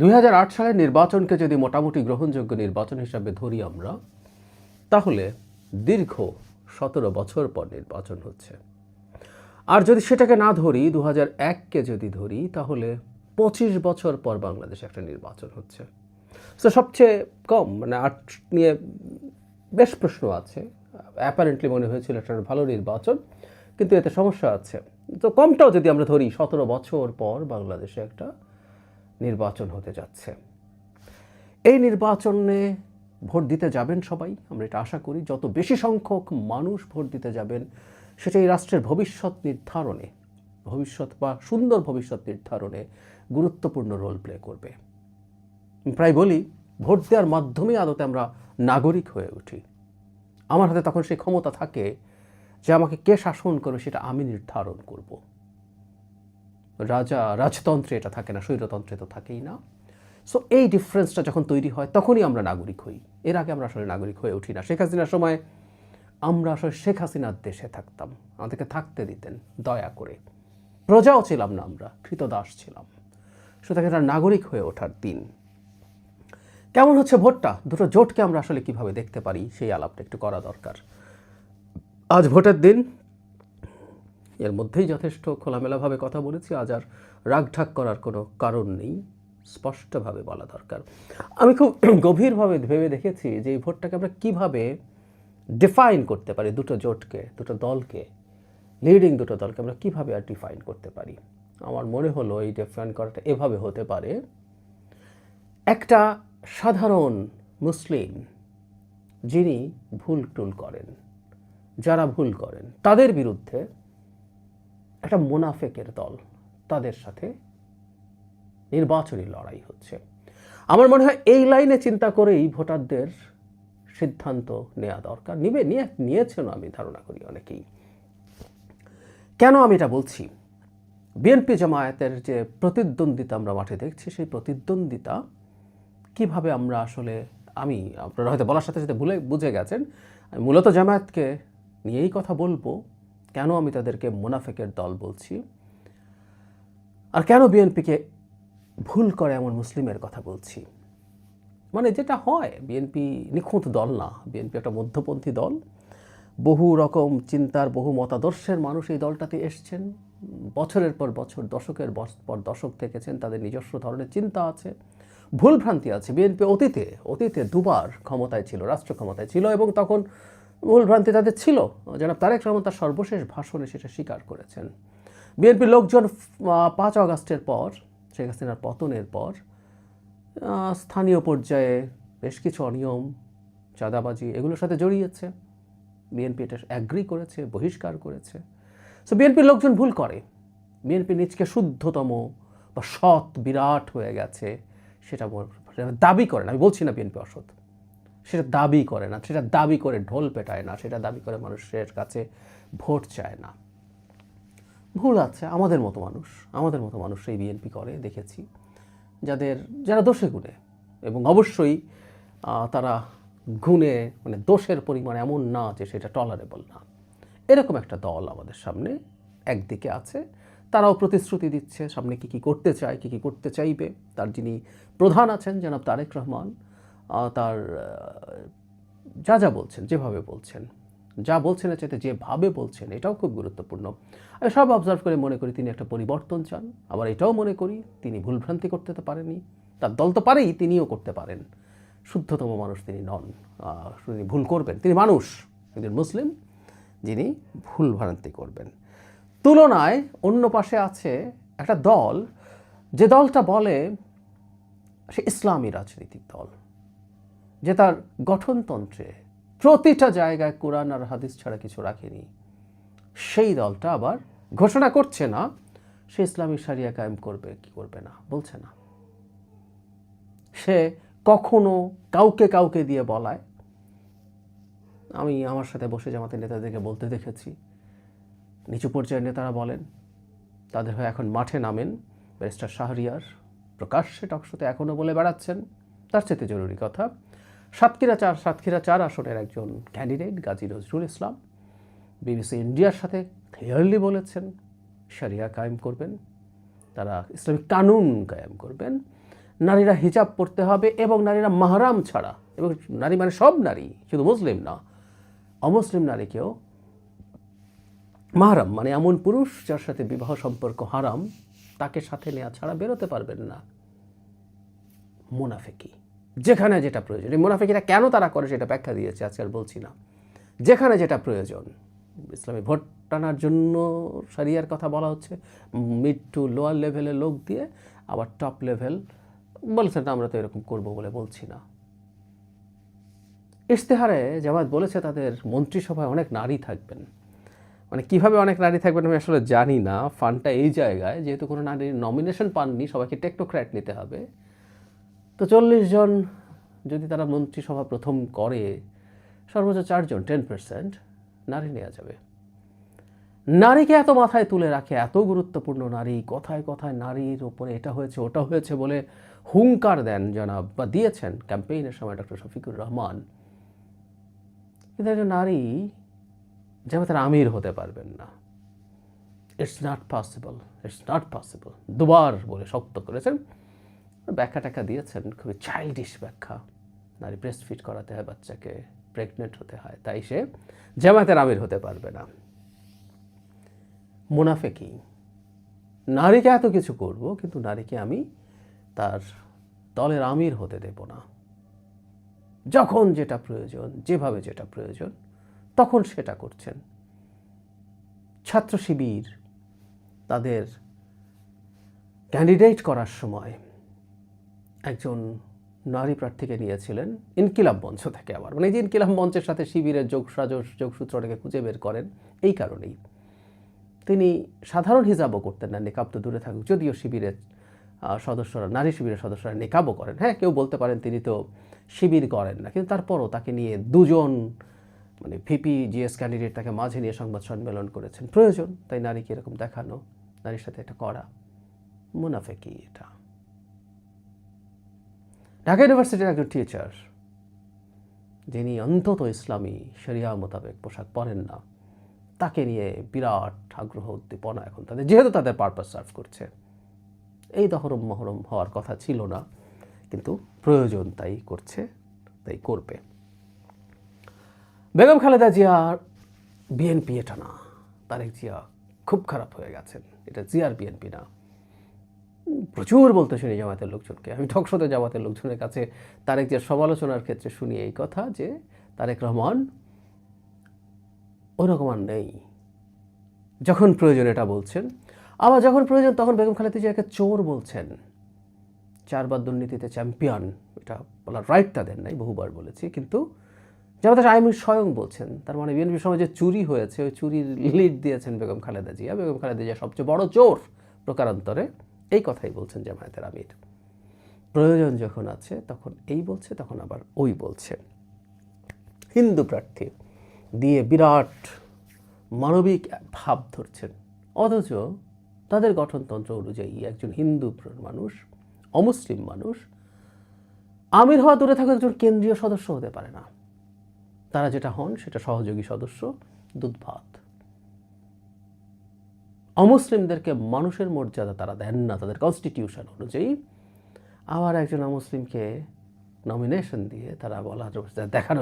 দুই হাজার আট সালের নির্বাচনকে যদি মোটামুটি গ্রহণযোগ্য নির্বাচন হিসাবে ধরি আমরা, তাহলে দীর্ঘ সতেরো বছর পর নির্বাচন হচ্ছে। আর যদি সেটাকে না ধরি দু হাজার এককে যদি ধরি, তাহলে পঁচিশ বছর পর বাংলাদেশে একটা নির্বাচন হচ্ছে। তো সবচেয়ে কম মানে আর্ট নিয়ে বেশ প্রশ্ন আছে। অ্যাপারেন্টলি মনে হয়েছিল একটা ভালো নির্বাচন, কিন্তু এতে সমস্যা আছে। তো কমটাও যদি আমরা ধরি, সতেরো বছর পর বাংলাদেশে একটা নির্বাচন হতে যাচ্ছে। এই নির্বাচনে ভোট দিতে যাবেন সবাই, আমরা এটা আশা করি। যত বেশি সংখ্যক মানুষ ভোট দিতে যাবেন সেটা এই রাষ্ট্রের ভবিষ্যৎ নির্ধারণে, ভবিষ্যৎ বা সুন্দর ভবিষ্যৎ নির্ধারণে গুরুত্বপূর্ণ রোল প্লে করবে। প্রায় বলি, ভোট দেওয়ার মাধ্যমে আদতে আমরা নাগরিক হয়ে উঠি। আমার হাতে তখন সেই ক্ষমতা থাকে যে আমাকে কে শাসন করবে সেটা আমি নির্ধারণ করব। রাজা, রাজতন্ত্রে এটা থাকে না, স্বৈরতন্ত্রে তো থাকেই না। সো এই ডিফারেন্সটা যখন তৈরি হয়, তখনই আমরা নাগরিক হই। এর আগে আমরা আসলে নাগরিক হয়ে উঠি না। শেখ হাসিনার সময় আমরা আসলে শেখ হাসিনার দেশে থাকতাম। আমাদেরকে থাকতে দিতেন, দয়া করে। প্রজাও ছিলাম না আমরা, কৃতদাস ছিলাম। সুতরাং এটা নাগরিক হয়ে ওঠার দিন। কেমন হচ্ছে ভোটটা? দুটো জোটকে আমরা আসলে কীভাবে দেখতে পারি? সেই আলাপটা একটু করা দরকার। আজ ভোটের দিন এর মধ্যেই যথেষ্ট খোলামেলাভাবে কথা বলেছি। আজ আর রাগঢাক করার কোনো কারণ নেই। স্পষ্টভাবে বলা দরকার। আমি খুব গভীরভাবে ভেবে দেখেছি যে এই ভোটটাকে আমরা কীভাবে ডিফাইন করতে পারি দুটো জোটকে, দুটো দলকে লিডিং দুটো দলকে আমরা কীভাবে আর ডিফাইন করতে পারি। আমার মনে হলো এই ডিফাইন করাটা এভাবে হতে পারে, একটা সাধারণ মুসলিম যিনি ভুল টুল করেন, যারা ভুল করেন, তাদের বিরুদ্ধে একটা মোনাফেকের দল তাদের সাথে নির্বাচনী লড়াই হচ্ছে। আমার মনে হয় এই লাইনে চিন্তা করেই ভোটারদের সিদ্ধান্ত নেওয়া দরকার। নিবে, নিয়ে, নিয়েছেন আমি, ধারণা করি অনেকেই। কেন আমি এটা বলছি? বিএনপি জামায়াতের যে প্রতিদ্বন্দ্বিতা আমরা মাঠে দেখছি, সেই প্রতিদ্বন্দ্বিতা কীভাবে আমরা আসলে, আমি, আপনারা হয়তো বলার সাথে সাথে ভুলে, বুঝে গেছেন মূলত জামায়াতকে নিয়েই কথা বলব। কেন আমি তাদেরকে মুনাফেকের দল বলছি? আর কেন বিএনপিকে ভুল করে এমন মুসলিমের কথা বলছি? মানে যেটা হয়, বিএনপি নিখুঁত দল না। বিএনপি একটা মধ্যপন্থী দল। বহু রকম চিন্তার, বহু মতাদর্শের মানুষ এই দলটাতে এসছেন। বছরের পর বছর, দশকের পর দশক থেকেছেন, তাদের নিজস্ব ধরনের চিন্তা আছে। ভুলভ্রান্তি আছে। বিএনপি অতীতে অতীতে দুবার ক্ষমতায় ছিল, রাষ্ট্র ক্ষমতায় ছিল এবং তখন ভুলভ্রান্তি তাদের ছিল। জনাব তারেক রহমান তার সর্বশেষ ভাষণে সেটা স্বীকার করেছেন। বিএনপির লোকজন পাঁচ আগস্টের পর, শেখ হাসিনার পতনের পর স্থানীয় পর্যায়ে বেশ কিছু অনিয়ম, চাঁদাবাজি এগুলোর সাথে জড়িয়েছে। বিএনপি এটা অ্যাগ্রি করেছে, বহিষ্কার করেছে। সো বিএনপির লোকজন ভুল করে। বিএনপি নিজকে শুদ্ধতম বা সৎ বিরাট হয়ে গেছে, সেটা সেটা দাবি করে না আমি বলছি না বিএনপি অসৎ। সেটা দাবি করে না, সেটা দাবি করে ঢোল পেটায় না, সেটা দাবি করে মানুষের কাছে ভোট চায় না। ভুল আছে, আমাদের মতো মানুষ, আমাদের মতো মানুষ এই বিএনপি করে, দেখেছি। যাদের, যারা দোষে গুণে, এবং অবশ্যই তারা গুণে মানে দোষের পরিমাণ এমন না যে সেটা টলারেবল না। এরকম একটা দল আমাদের সামনে একদিকে আছে, তারাও প্রতিশ্রুতি দিচ্ছে, সামনে কি কি করতে চায়, কি কি করতে চাইবে। তার যিনি প্রধান আছেন, জনাব তারেক রহমান তার যা যা বলছেন, যেভাবে বলছেন, যা বলছেন চাইতে যেভাবে বলছেন, এটাও খুব গুরুত্বপূর্ণ। আমি সব অবজার্ভ করে মনে করি তিনি একটা পরিবর্তন চান। আবার এটাও মনে করি তিনি ভুলভ্রান্তি করতে তো পারেনি তার দল তো পারেই, তিনিও করতে পারেন। শুদ্ধতম মানুষ তিনি নন। তিনি ভুল করবেন। তিনি মানুষ, একজন মুসলিম, যিনি ভুল ভ্রান্তি করবেন। তুলনায় অন্য পাশে আছে একটা দল, যে দলটা বলে সে ইসলামী রাজনীতির দল। যে তার গঠনতন্ত্রে প্রতিটা জায়গায় কোরআন আর হাদিস ছাড়া কিছু রাখেনি। সেই দলটা আবার ঘোষণা করছে না, সে ইসলামী সারিয়া কায়েম করবে, কি করবে না, বলছে না। সে কখনো কাউকে কাউকে দিয়ে বলায়। আমি আমার সাথে বসে জামাতের নেতাদেরকে বলতে দেখেছি। নিচু পর্যায়ের নেতারা বলেন, তাদের হয়ে এখন মাঠে নামেন, ব্যারিস্টার শাহরিয়ার প্রকাশ্যে টকশোতে এখনও বলে বেড়াচ্ছেন। তার চেয়ে জরুরি কথা সাতক্ষীরা চার সাতক্ষীরা চার আসনের একজন ক্যান্ডিডেট গাজী নজরুল ইসলাম। বিবিসি ইন্ডিয়ার সাথে ক্লিয়ারলি বলেছেন শরিয়া কায়েম করবেন, তারা ইসলামিক কানুন কায়েম করবেন। নারীরা হিজাব পরতে হবে এবং নারীরা মাহারাম ছাড়া, এবং নারী মানে সব নারী, শুধু মুসলিম না, অমুসলিম নারীকেও মাহারাম মানে এমন পুরুষ যার সাথে বিবাহ সম্পর্ক হারাম, তাকে সাথে নেওয়া ছাড়া বেরোতে পারবেন না। মুনাফেকি। যেখানে যেটা প্রয়োজন। এই মুনাফেকিটা কেন তারা করে সেটা ব্যাখ্যা দিয়েছে, আজকে আর বলছি না। যেখানে যেটা প্রয়োজন, ইসলামী ভোট টানার জন্য সারিয়ার কথা বলা হচ্ছে মিড টু লোয়ার লেভেলের লোক দিয়ে আবার টপ লেভেল বলছেন না আমরা তো এরকম করব বলে বলছি না। ইশতেহারে জামাত বলেছে তাদের মন্ত্রিসভায় অনেক নারী থাকবেন। মানে কীভাবে অনেক নারী থাকবেন আমি আসলে জানি না। ফান্ডটা এই জায়গায়, যেহেতু কোনো নারীর নমিনেশন পাননি, সবাইকে টেকনোক্র্যাট নিতে হবে। তো চল্লিশ জন যদি তারা মন্ত্রিসভা প্রথম করে, সর্বোচ্চ চারজন টেন পার্সেন্ট নারী নেওয়া যাবে। নারীকে এত মাথায় তুলে রাখে, এত গুরুত্বপূর্ণ নারী, কথায় কথায় নারীর ওপরে এটা হয়েছে, ওটা হয়েছে বলে হুঙ্কার দেন জনাব, বা দিয়েছেন ক্যাম্পেইনের সময় ডক্টর শফিকুর রহমান। কিন্তু একজন নারী জামাতের আমির হতে পারবেন না। It's not possible it's not possible দুবার বলে শক্ত করেছেন। ব্যাখ্যা টাকা দিয়েছেন, খুবই চাইল্ডিশ ব্যাখ্যা। নারী ব্রেস্ট ফিট করাতে হয় বাচ্চাকে প্রেগনেন্ট হতে হয়, তাই সে জামাতের আমির হতে পারবে না। মুনাফেকি নারীকে এত কিছু করব, কিন্তু নারীকে আমি তার দলের আমির হতে দেব না। যখন যেটা প্রয়োজন, যেভাবে যেটা প্রয়োজন, তখন সেটা করছেন। ছাত্র শিবির তাদের ক্যান্ডিডেট করার সময় একজন নারী প্রার্থীকে নিয়েছিলেন ইনকিলাব মঞ্চ থেকে আবার। মানে যে ইনকিলাব মঞ্চের সাথে শিবিরের যোগ সাজস যোগসূত্রটাকে খুঁজে বের করেন, এই কারণেই। তিনি সাধারণ হিজাবও করতেন না, নিকাব তো দূরে থাকুক, যদিও শিবিরের সদস্যরা, নারী শিবিরের সদস্যরা নিকাবও করেন। হ্যাঁ কেউ বলতে পারেন তিনি তো শিবির করেন না, কিন্তু তারপরও তাকে নিয়ে দুজন মানে ভিপি, জিএস ক্যান্ডিডেট তাকে মাঝে নিয়ে সংবাদ সম্মেলন করেছেন। প্রয়োজন, তাই নারীকে এরকম দেখানো, নারীর সাথে এটা করা মুনাফে কি এটা। ঢাকা ইউনিভার্সিটির একজন টিচার যিনি অন্তত ইসলামী শরিয়া মোতাবেক পোশাক পরেন না। তাকে নিয়ে বিরাট আগ্রহ, উদ্দীপনা এখন তাদের, যেহেতু তাদের পারপাস সার্ভ করছে। এই দহরম মহরম হওয়ার কথা ছিল না, কিন্তু প্রয়োজন তাই করছে, তাই করবে। বেগম খালেদা জিয়ার বিএনপি এটা না তারেক জিয়া খুব খারাপ হয়ে গেছেন। এটা জিয়ার বিএনপি না। প্রচুর বলতে শুনি জামাতের লোকজনকে। আমি ঠকশতে জামাতের লোকজনের কাছে তারেক যে সমালোচনার ক্ষেত্রে শুনি এই কথা যে, তারেক রহমান ওরকম আর নেই। যখন প্রয়োজন এটা বলছেন, আবার যখন প্রয়োজন তখন বেগম খালেদা জিয়াকে চোর বলছেন। চারবার দুর্নীতিতে চ্যাম্পিয়ন এটা বলার রাইট তাদের নাই, বহুবার বলেছি, কিন্তু জামাতের আইমি স্বয়ং বলছেন, তার মানে বিএনপির সময় যে চুরি হয়েছে, ওই চুরির লিড দিয়েছেন বেগম খালেদা জিয়া। বেগম খালেদা জিয়া সবচেয়ে বড় চোর প্রকারান্তরে। এই কথাই বলছেন জামায়াতের আমির। প্রয়োজন যখন আছে, তখন এই বলছে, তখন আবার ওই বলছে। হিন্দু প্রার্থী দিয়ে বিরাট মানবিক ভাব ধরছেন। অথচ তাদের গঠনতন্ত্র অনুযায়ী একজন হিন্দু মানুষ, অমুসলিম মানুষ, আমির হওয়া দূরে থাকা একজন কেন্দ্রীয় সদস্য হতে পারে না। তারা যেটা হন, সেটা সহযোগী সদস্য, দুধ ভাত। অমুসলিমদেরকে মানুষের মর্যাদা তারা দেন না তাদের কনস্টিটিউশন অনুযায়ী। আবার একজন অমুসলিমকে নমিনেশন দিয়ে তারা বলা দেখানোর